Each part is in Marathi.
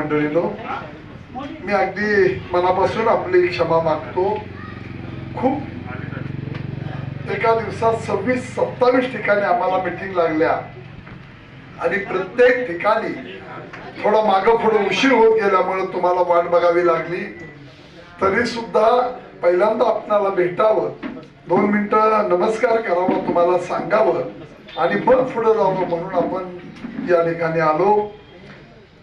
मंडळीनो मी अगदी मनापासून आपली क्षमा मागतो. खूप एका दिवसात सव्वीस सत्तावीस ठिकाणी आम्हाला मिटिंग लागल्या. आणि प्रत्येक ठिकाणी थोडं मागं पुढं उशीर होत गेल्यामुळे तुम्हाला वाट बघावी लागली. तरी सुद्धा पहिल्यांदा आपणाला भेटावं दोन मिनिटं नमस्कार करावा तुम्हाला सांगावं आणि मग पुढे जावं म्हणून आपण या ठिकाणी आलो.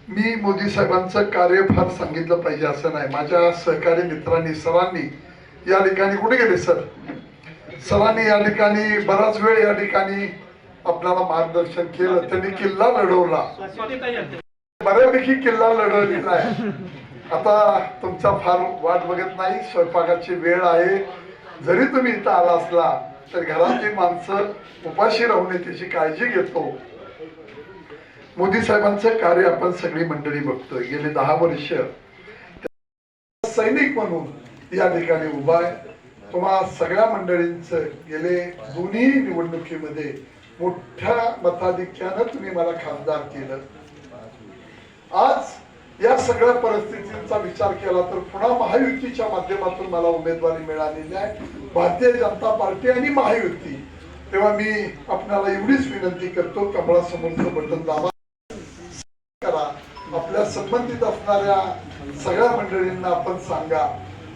मी मोदी साहेबांचं कार्य फार सांगितलं पाहिजे असं नाही. माझ्या सहकारी मित्रांनी सरांनी या ठिकाणी कुठे गेले सर? सरांनी या ठिकाणी बराच वेळ या ठिकाणी आपल्याला मार्गदर्शन केलं. त्यांनी किल्ला लढवला. बऱ्यापैकी किल्ला लढवलेला आहे. आता तुमचा फार वाट बघत नाही स्वयंपाकाची वेळ आहे. जरी तुम्ही इथं आला असला तर घरातली माणसं उपाशी राहून त्याची काळजी घेतो. मोदी साहेबांचं कार्य आपण सगळी मंडळी बघतोय. गेले दहा वर्ष सैनिक म्हणून या ठिकाणी उभा आहे. तुम्हा सगळ्या मंडळींचं गेले दोन्ही निवडणुकीमध्ये मोठ्या मताधिक्यानं तुम्ही मला खासदार केलं. आज या सगळ्या परिस्थितींचा विचार केला तर पुन्हा महायुतीच्या माध्यमातून मला उमेदवारी मिळालेली आहे. भारतीय जनता पार्टी आणि महायुती. तेव्हा मी आपल्याला एवढीच विनंती करतो कमळासमोरचं बटन दाबा. संबंधित असणाऱ्या सगळ्या मंडळींना आपण सांगा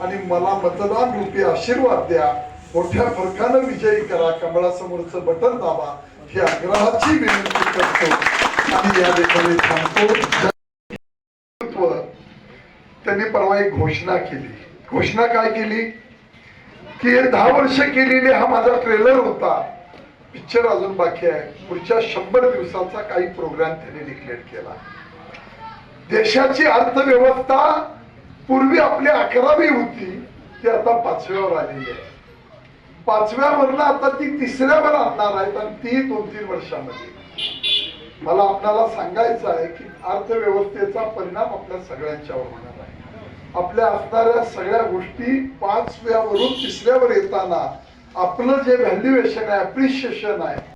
आणि मला मतदान रूपी आशीर्वाद द्या. मोठ्या फरकानं विजयी करा. कमळासमोरचं बटन दाबा. ही आग्रहाची विनंती करतो. आणि या ठिकाणी थांबतो. त्यांनी परवा एक घोषणा केली. घोषणा काय केली? की हे दहा वर्ष केलेली हा माझा ट्रेलर होता. पिक्चर अजून बाकी आहे. पुढच्या शंभर दिवसाचा काही प्रोग्राम त्यांनी डिक्लेअर केला. देशाची अर्थव्यवस्था पूर्वी आपली अकरावी होती ती आता पाचव्यावर आलेली आहे. पाचव्यावरनं आता ती तिसऱ्यावर आणणार आहेत आणि ती दोन तीन वर्षामध्ये. मला आपल्याला सांगायचं आहे की अर्थव्यवस्थेचा परिणाम आपल्या सगळ्यांच्यावर होणार आहे. आपल्या असणाऱ्या सगळ्या गोष्टी पाचव्यावरून तिसऱ्यावर येताना आपलं जे व्हॅल्युएशन आहे अप्रिशिएशन आहे